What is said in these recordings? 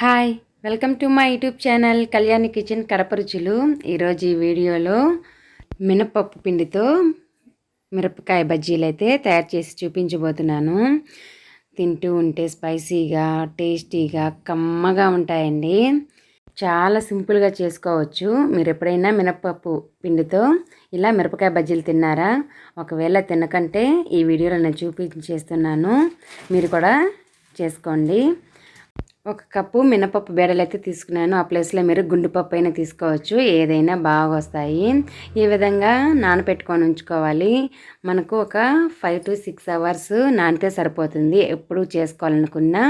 Hi welcome to my YouTube channel Kalyani kitchen Kadapa రుచులు ఈరోజు ఈ వీడియోలో మినపప్పు పిండితో మిరపకాయ బజ్జీలు అయితే తయారు చేసి చూపించబోతున్నాను. తింటూ ఉంటే స్పైసీగా టేస్టీగా కమ్మగా ఉంటాయండి. చాలా సింపుల్గా చేసుకోవచ్చు. మీరు ఎప్పుడైనా మినపప్పు పిండితో ఇలా మిరపకాయ బజ్జీలు తిన్నారా? ఒకవేళ తినకంటే ఈ వీడియోలో నేను చూపించేస్తున్నాను. మీరు కూడా చేసుకోండి. ఒక కప్పు మినపప్పు బేడలు అయితే తీసుకున్నాను. ఆ ప్లేస్లో మీరు గుండుపప్పు అయినా తీసుకోవచ్చు. ఏదైనా బాగా వస్తాయి. ఈ విధంగా నానపెట్టుకొని ఉంచుకోవాలి. మనకు ఒక ఫైవ్ టు సిక్స్ అవర్స్ నానితే సరిపోతుంది. ఎప్పుడు చేసుకోవాలనుకున్నా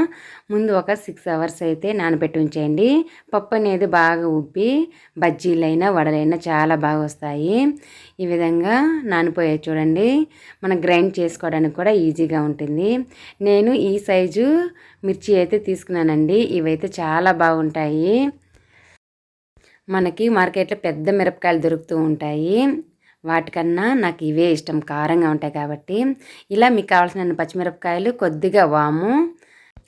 ముందు ఒక సిక్స్ అవర్స్ అయితే నానబెట్టి ఉంచేయండి. పప్పు అనేది బాగా ఉబ్బి బజ్జీలైనా వడలైనా చాలా బాగా వస్తాయి. ఈ విధంగా నానిపోయాయి చూడండి. మనం గ్రైండ్ చేసుకోవడానికి కూడా ఈజీగా ఉంటుంది. నేను ఈ సైజు మిర్చి అయితే తీసుకున్నానండి. ఇవైతే చాలా బాగుంటాయి. మనకి మార్కెట్లో పెద్ద మిరపకాయలు దొరుకుతూ ఉంటాయి. వాటికన్నా నాకు ఇవే ఇష్టం. కారంగా ఉంటాయి కాబట్టి. ఇలా మీకు కావాల్సిన పచ్చిమిరపకాయలు కొద్దిగా వాము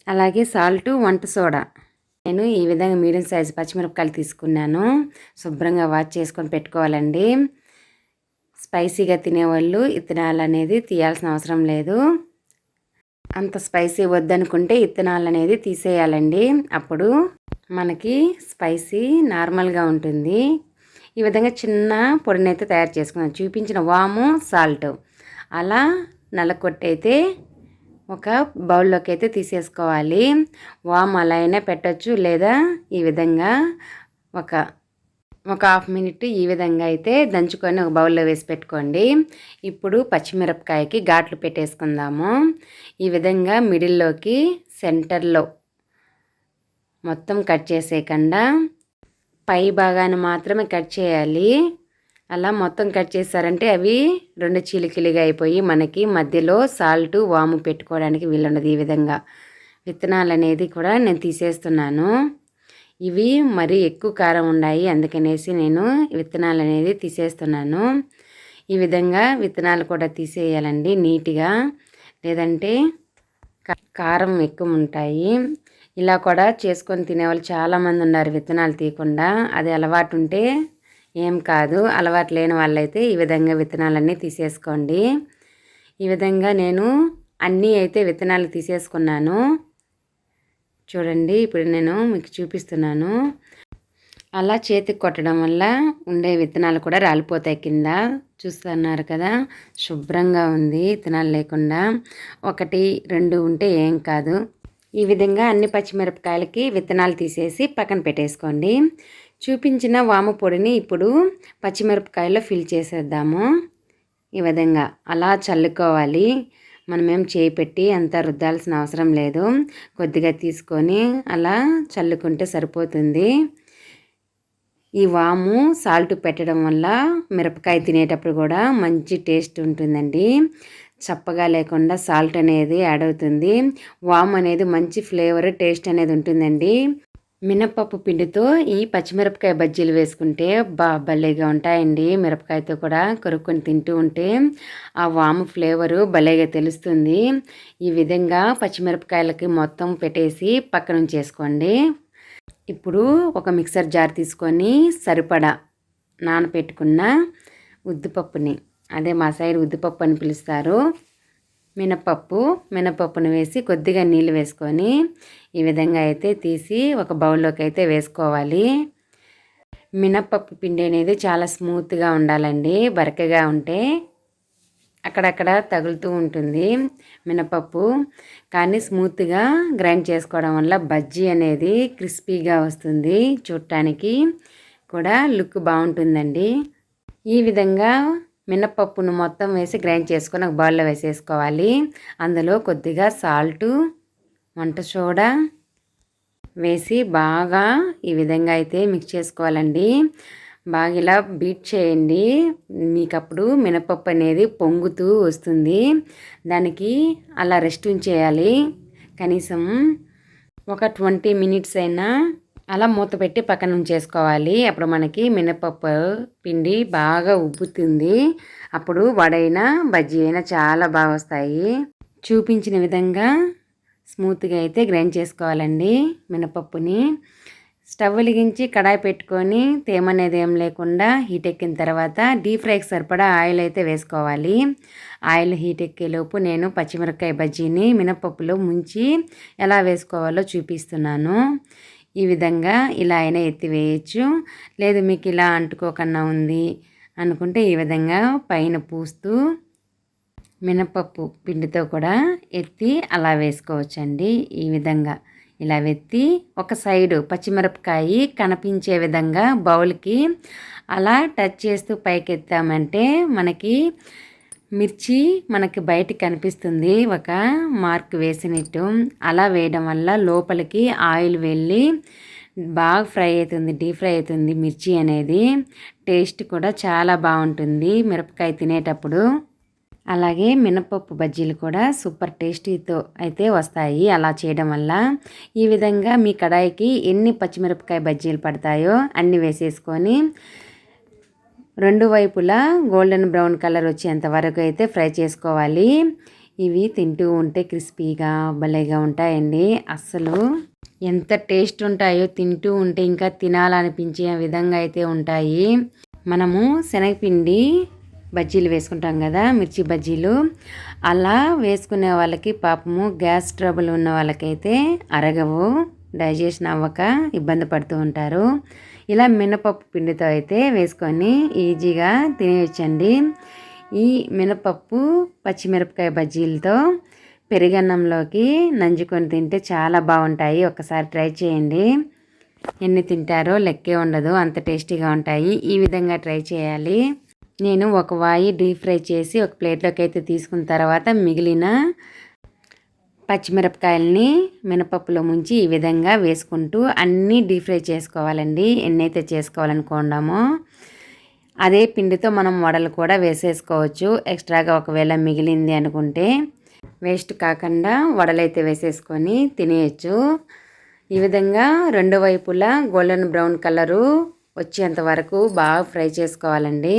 అలాగే సాల్ట్ వంట సోడా. నేను ఈ విధంగా మీడియం సైజు పచ్చిమిరపకాయలు తీసుకున్నాను. శుభ్రంగా వాష్ చేసుకొని పెట్టుకోవాలండి. స్పైసీగా తినేవాళ్ళు ఇత్తనాలు అనేది తీయాల్సిన అవసరం లేదు. అంత స్పైసీ వద్దనుకుంటే ఇత్తనాలు అనేది తీసేయాలండి. అప్పుడు మనకి స్పైసీ నార్మల్గా ఉంటుంది. ఈ విధంగా చిన్న పొడినైతే తయారు చేసుకున్నాను. చూపించిన వాము సాల్ట్. అలా నలకొట్టయితే ఒక బౌల్లోకి అయితే తీసేసుకోవాలి. వామ్ అలా అయినా పెట్టచ్చు లేదా ఈ విధంగా ఒక ఒక హాఫ్ మినిట్ ఈ విధంగా అయితే దంచుకొని ఒక బౌల్లో వేసి పెట్టుకోండి. ఇప్పుడు పచ్చిమిరపకాయకి ఘాట్లు పెట్టేసుకుందాము. ఈ విధంగా మిడిల్లోకి సెంటర్లో మొత్తం కట్ చేసేయకుండా పై భాగాన్ని మాత్రమే కట్ చేయాలి. అలా మొత్తం కట్ చేశారంటే అవి రెండు చిలికిలిగా అయిపోయి మనకి మధ్యలో సాల్ట్ వాము పెట్టుకోవడానికి వీలుండదు ఈ విధంగా. విత్తనాలు అనేది కూడా నేను తీసేస్తున్నాను. ఇవి మరి ఎక్కువ కారం ఉన్నాయి అందుకనేసి నేను విత్తనాలు అనేది తీసేస్తున్నాను. ఈ విధంగా విత్తనాలు కూడా తీసేయాలండి నీట్గా. లేదంటే కారం ఎక్కువ ఉంటాయి. ఇలా కూడా చేసుకొని తినేవాళ్ళు చాలామంది ఉన్నారు విత్తనాలు తీయకుండా. అది అలవాటు ఉంటే ఏం కాదు. అలవాటు లేని వాళ్ళైతే ఈ విధంగా విత్తనాలన్నీ తీసేసుకోండి. ఈ విధంగా నేను అన్నీ అయితే విత్తనాలు తీసేసుకున్నాను. చూడండి ఇప్పుడు నేను మీకు చూపిస్తున్నాను. అలా చేతికి కొట్టడం వల్ల ఉండే విత్తనాలు కూడా రాలిపోతాయి కింద. చూస్తున్నారు కదా శుభ్రంగా ఉంది విత్తనాలు లేకుండా. ఒకటి రెండు ఉంటే ఏం కాదు. ఈ విధంగా అన్ని పచ్చిమిరపకాయలకి విత్తనాలు తీసేసి పక్కన పెట్టేసుకోండి. చూపించిన వాము పొడిని ఇప్పుడు పచ్చిమిరపకాయలో ఫిల్ చేసేద్దాము. ఈ విధంగా అలా చల్లుకోవాలి. మనమేం చేయి పెట్టి అంత రుద్దాల్సిన అవసరం లేదు. కొద్దిగా తీసుకొని అలా చల్లుకుంటే సరిపోతుంది. ఈ వాము సాల్ట్ పెట్టడం వల్ల మిరపకాయ తినేటప్పుడు కూడా మంచి టేస్ట్ ఉంటుందండి. చప్పగా లేకుండా సాల్ట్ అనేది యాడ్ అవుతుంది. వామ్ అనేది మంచి ఫ్లేవర్ టేస్ట్ అనేది ఉంటుందండి. మినప్పప్పు పిండితో ఈ పచ్చిమిరపకాయ బజ్జీలు వేసుకుంటే బా భలేగా ఉంటాయండి. మిరపకాయతో కూడా కొరుక్కొని తింటూ ఉంటే ఆ వాము ఫ్లేవరు భలేగా తెలుస్తుంది. ఈ విధంగా పచ్చిమిరపకాయలకి మొత్తం పెట్టేసి పక్కన ఉంచేసుకోండి. ఇప్పుడు ఒక మిక్సర్ జార్ తీసుకొని సరిపడా నానపెట్టుకున్న ఉద్దిపప్పుని అదే మా సైడ్ ఉద్దిపప్పు అని పిలుస్తారు మినపప్పు మినపప్పును వేసి కొద్దిగా నీళ్ళు వేసుకొని ఈ విధంగా అయితే తీసి ఒక బౌల్లోకి అయితే వేసుకోవాలి. మినపప్పు పిండి అనేది చాలా స్మూత్గా ఉండాలండి బరకగా ఉంటే అక్కడక్కడ తగులుతూ ఉంటుంది మినపప్పు. కానీ స్మూత్గా గ్రైండ్ చేసుకోవడం వల్ల బజ్జీ అనేది క్రిస్పీగా వస్తుంది చూడటానికి కూడా లుక్ బాగుంటుందండి. ఈ విధంగా మినపప్పును మొత్తం వేసి గ్రైండ్ చేసుకొని ఒక బౌల్లో వేసేసుకోవాలి. అందులో కొద్దిగా సాల్టు వంట సోడా వేసి బాగా ఈ విధంగా అయితే మిక్స్ చేసుకోవాలండి. బాగా ఇలా బీట్ చేయండి. మీకు అప్పుడు మినపప్పు అనేది పొంగుతూ వస్తుంది. దానికి అలా రెస్ట్ ఉంచేయాలి. కనీసం ఒక ట్వంటీ మినిట్స్ అయినా అలా మూత పెట్టి పక్కన ఉంచేసుకోవాలి. అప్పుడు మనకి మినపప్పు పిండి బాగా ఉబ్బుతుంది. అప్పుడు వడైనా బజ్జీ అయినా చాలా బాగా వస్తాయి. చూపించిన విధంగా స్మూత్గా అయితే గ్రైండ్ చేసుకోవాలండి మినపప్పుని. స్టవ్ వెలిగించి కడాయి పెట్టుకొని తేమ అనేది ఏం లేకుండా హీట్ ఎక్కిన తర్వాత డీప్ ఫ్రైకి సరిపడా ఆయిల్ అయితే వేసుకోవాలి. ఆయిల్ హీట్ ఎక్కేలోపు నేను పచ్చిమిరపకాయ బజ్జీని మినపప్పులో ముంచి ఎలా వేసుకోవాలో చూపిస్తున్నాను. ఈ విధంగా ఇలా అయినా ఎత్తివేయచ్చు. లేదు మీకు ఇలా అంటుకోకుండా ఉంది అనుకుంటే ఈ విధంగా పైన పూస్తూ మినపప్పు పిండితో కూడా ఎత్తి అలా వేసుకోవచ్చండి. ఈ విధంగా ఇలా వెత్తి ఒక సైడు పచ్చిమిరపకాయ కనిపించే విధంగా బౌల్కి అలా టచ్ చేస్తూ పైకి ఎత్తామంటే మనకి మిర్చి మనకి బయట కనిపిస్తుంది. ఒక మార్క్ వేసినట్టు. అలా వేయడం వల్ల లోపలికి ఆయిల్ వెళ్ళి బాగా ఫ్రై అవుతుంది డీప్ ఫ్రై అవుతుంది మిర్చి అనేది. టేస్ట్ కూడా చాలా బాగుంటుంది మిరపకాయ తినేటప్పుడు. అలాగే మినపప్పు బజ్జీలు కూడా సూపర్ టేస్టీతో అయితే వస్తాయి అలా చేయడం వల్ల. ఈ విధంగా మీ కడాయికి ఎన్ని పచ్చిమిరపకాయ బజ్జీలు పడతాయో అన్ని వేసేసుకొని రెండు వైపులా గోల్డెన్ బ్రౌన్ కలర్ వచ్చేంత వరకు అయితే ఫ్రై చేసుకోవాలి. ఇవి తింటూ ఉంటే క్రిస్పీగా భలేగా ఉంటాయండి. అస్సలు ఎంత టేస్ట్ ఉంటాయో తింటూ ఉంటే ఇంకా తినాలనిపించే విధంగా అయితే ఉంటాయి. మనము శనగపిండి బజ్జీలు వేసుకుంటాం కదా మిర్చి బజ్జీలు. అలా వేసుకునే వాళ్ళకి పాపము గ్యాస్ ట్రబుల్ ఉన్న వాళ్ళకైతే అరగవు డైజెషన్ అవ్వక ఇబ్బంది పడుతూ ఉంటారు. ఇలా మినపప్పు పిండితో అయితే వేసుకొని ఈజీగా తినేయచ్చండి. ఈ మినపప్పు పచ్చిమిరపకాయ బజ్జీలతో పెరుగన్నంలోకి నంజుకొని తింటే చాలా బాగుంటాయి. ఒకసారి ట్రై చేయండి. ఎన్ని తింటారో లెక్కే ఉండదు. అంత టేస్టీగా ఉంటాయి. ఈ విధంగా ట్రై చేయాలి. నేను ఒక వాయి డీప్ ఫ్రై చేసి ఒక ప్లేట్లోకి అయితే తీసుకున్న తర్వాత మిగిలిన పచ్చిమిరపకాయలని మినపప్పులో ముంచి ఈ విధంగా వేసుకుంటూ అన్నీ డీప్ ఫ్రై చేసుకోవాలండి. ఎన్నైతే చేసుకోవాలనుకున్నామో అదే పిండితో మనం వడలు కూడా వేసేసుకోవచ్చు. ఎక్స్ట్రాగా ఒకవేళ మిగిలింది అనుకుంటే వేస్ట్ కాకుండా వడలైతే వేసేసుకొని తినేయచ్చు. ఈ విధంగా రెండు వైపులా గోల్డెన్ బ్రౌన్ కలరు వచ్చేంత వరకు బాగా ఫ్రై చేసుకోవాలండి.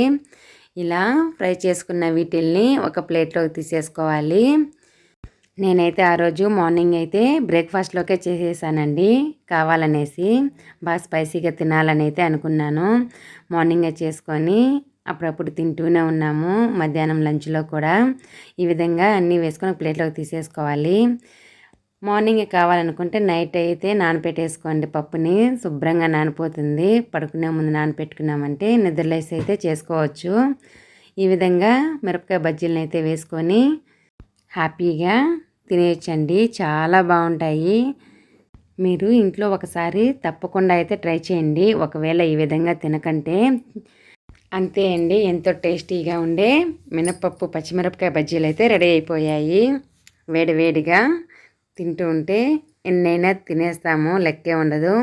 ఇలా ఫ్రై చేసుకున్న వీటిల్ని ఒక ప్లేట్లోకి తీసేసుకోవాలి. నేనైతే ఆ రోజు మార్నింగ్ అయితే బ్రేక్ఫాస్ట్లోకే చేసేసానండి కావాలనేసి. బాగా స్పైసీగా తినాలని అయితే అనుకున్నాను. మార్నింగే చేసుకొని అప్పుడప్పుడు తింటూనే ఉన్నాము మధ్యాహ్నం లంచ్లో కూడా. ఈ విధంగా అన్నీ వేసుకొని ప్లేట్లోకి తీసేసుకోవాలి. మార్నింగ్ కావాలనుకుంటే నైట్ అయితే నానపెట్టేసుకోండి పప్పుని. శుభ్రంగా నానిపోతుంది. పడుకునే ముందు నానపెట్టుకున్నామంటే నిద్రలేసి అయితే చేసుకోవచ్చు. ఈ విధంగా మిరపకాయ బజ్జీలను అయితే వేసుకొని హ్యాపీగా తినేయచ్చండి. చాలా బాగుంటాయి. మీరు ఇంట్లో ఒకసారి తప్పకుండా అయితే ట్రై చేయండి. ఒకవేళ ఈ విధంగా తినకంటే అంతే అండి. ఎంతో టేస్టీగా ఉండే మినపప్పు పచ్చిమిరపకాయ బజ్జీలు అయితే రెడీ అయిపోయాయి. వేడివేడిగా తింటూ ఉంటే ఎన్నైనా తినేస్తాము. లెక్కే ఉండదు.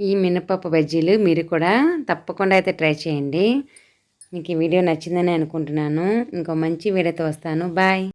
ఈ మినపప్పు బజ్జీలు మీరు కూడా తప్పకుండా అయితే ట్రై చేయండి. మీకు ఈ వీడియో నచ్చిందని అనుకుంటున్నాను. ఇంకో మంచి వీడియోతో వస్తాను. బాయ్.